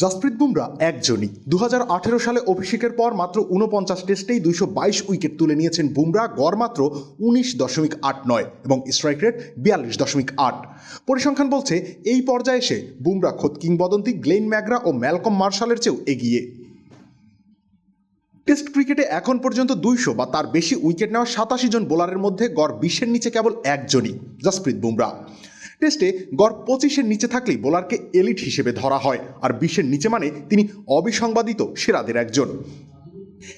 জসপ্রীত বুমরা একজনই। দু হাজার আঠেরো সালে অভিষেকের পর মাত্র উনপঞ্চাশ টেস্টেই দুইশো বাইশ উইকেট তুলে নিয়েছেন বুমরা, গড় মাত্র উনিশ দশমিক আট নয় এবং স্ট্রাইক রেট বিয়াল্লিশ দশমিক আট। পরিসংখ্যান বলছে, এই পর্যায়ে এসে বুমরা খোদ কিংবদন্তি গ্লেন ম্যাগরা ও ম্যালকম মার্শালের চেয়েও এগিয়ে। টেস্ট ক্রিকেটে এখন পর্যন্ত দুইশো বা তার বেশি উইকেট নেওয়া সাতাশি জন বোলারের মধ্যে গড় বিশ্বের নিচে কেবল একজনই, জসপ্রীত বুমরা। টেস্টে গড় পঁচিশের নিচে থাকলেই বোলারকে এলিট হিসেবে ধরা হয়। আর বিশের নিচে মানে তিনি অবিসংবাদিত সেরাদের একজন।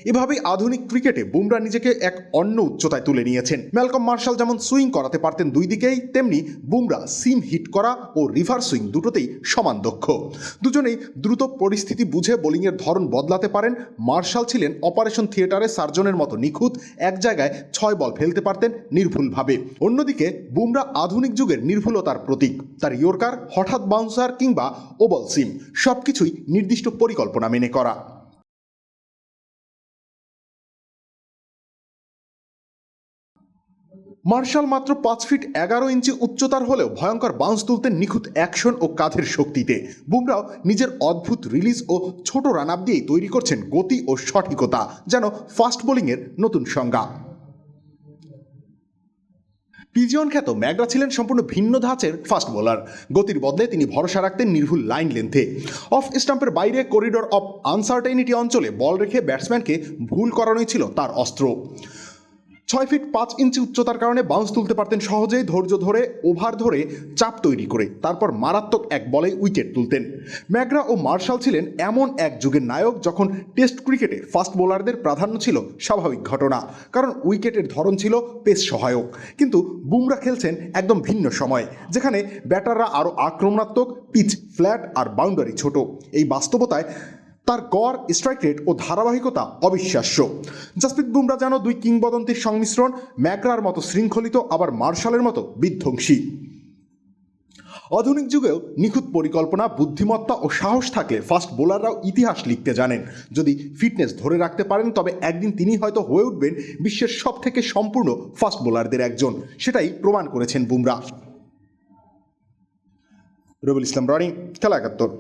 এভাবেই আধুনিক ক্রিকেটে বুমরা নিজেকে এক অন্য উচ্চতায় তুলে নিয়েছেন। ম্যালকম মার্শাল যেমন সুইং করাতে পারতেন দুই দিকেই, তেমনি বুমরা সিম হিট করা ও রিভার সুইং দুটোতেই সমান দক্ষ। দুজনেই দ্রুত পরিস্থিতি বুঝে বোলিংয়ের ধরন বদলাতে পারেন। মার্শাল ছিলেন অপারেশন থিয়েটারে সার্জনের মতো নিখুঁত, এক জায়গায় ছয় বল ফেলতে পারতেন নির্ভুলভাবে। অন্যদিকে বুমরা আধুনিক যুগের নির্ভুলতার প্রতীক। তার ইয়র্কার, হঠাৎ বাউন্সার কিংবা ওবল সিম, সবকিছুই নির্দিষ্ট পরিকল্পনা মেনে করা। মার্শাল মাত্র পাঁচ ফিট এগারো ইঞ্চি উচ্চতার হলেও ভয়ঙ্কর বাউন্স তুলতেন নিখুঁত অ্যাকশন ও কাঁধের শক্তিতে। বুমরাও নিজের অদ্ভুত রিলিজ ও ছোট রান আপ দিয়েই তৈরি করছেন গতি ও সঠিকতা, যেন ফাস্ট বোলিংয়ের নতুন সংজ্ঞা। পিজিয়ন খ্যাত ম্যাগরা ছিলেন সম্পূর্ণ ভিন্ন ধাঁচের ফাস্ট বোলার গতির বদলে তিনি ভরসা রাখতেন নির্ভুল লাইন লেন্থে অফ স্টাম্পের বাইরে করিডোর অফ আনসার্টেনিটি অঞ্চলে বল রেখে ব্যাটসম্যানকে ভুল করানোই ছিল তার অস্ত্র। ছয় ফিট পাঁচ ইঞ্চি উচ্চতার কারণে বাউন্স তুলতে পারতেন সহজেই, ধৈর্য ধরে, ওভার ধরে, চাপ তৈরি করে, তারপর মারাত্মক এক বলে উইকেট তুলতেন। ম্যাগরা ও মার্শাল ছিলেন এমন এক যুগের নায়ক যখন টেস্ট ক্রিকেটে ফাস্ট বোলারদের প্রাধান্য ছিল স্বাভাবিক ঘটনা, কারণ উইকেটের ধরন ছিল পেস সহায়ক। কিন্তু বুমরা খেলছেন একদম ভিন্ন সময়, যেখানে ব্যাটাররা আরও আক্রমণাত্মক, পিচ ফ্ল্যাট আর বাউন্ডারি ছোট। এই বাস্তবতায় তার গড় স্ট্রাইক রেট ও ধারাবাহিকতা অবিশ্বাস্য। জসপ্রীত বুমরা যেন দুই কিংবদন্তির সংমিশ্রণ ম্যাকরার মতো শৃঙ্খলিত, আবার মার্শালের মতো বিধ্বংসী। আধুনিক যুগেও নিখুঁত পরিকল্পনা, বুদ্ধিমত্তা ও সাহস থাকলে ফাস্ট বোলাররাও ইতিহাস লিখতে জানেন। যদি ফিটনেস ধরে রাখতে পারেন, তবে একদিন তিনি হয়তো হয়ে উঠবেন বিশ্বের সব থেকে সম্পূর্ণ ফাস্ট বোলারদের একজন। সেটাই প্রমাণ করেছেন বুমরা। রবিউল ইসলাম রনি, খেলা একাত্তর।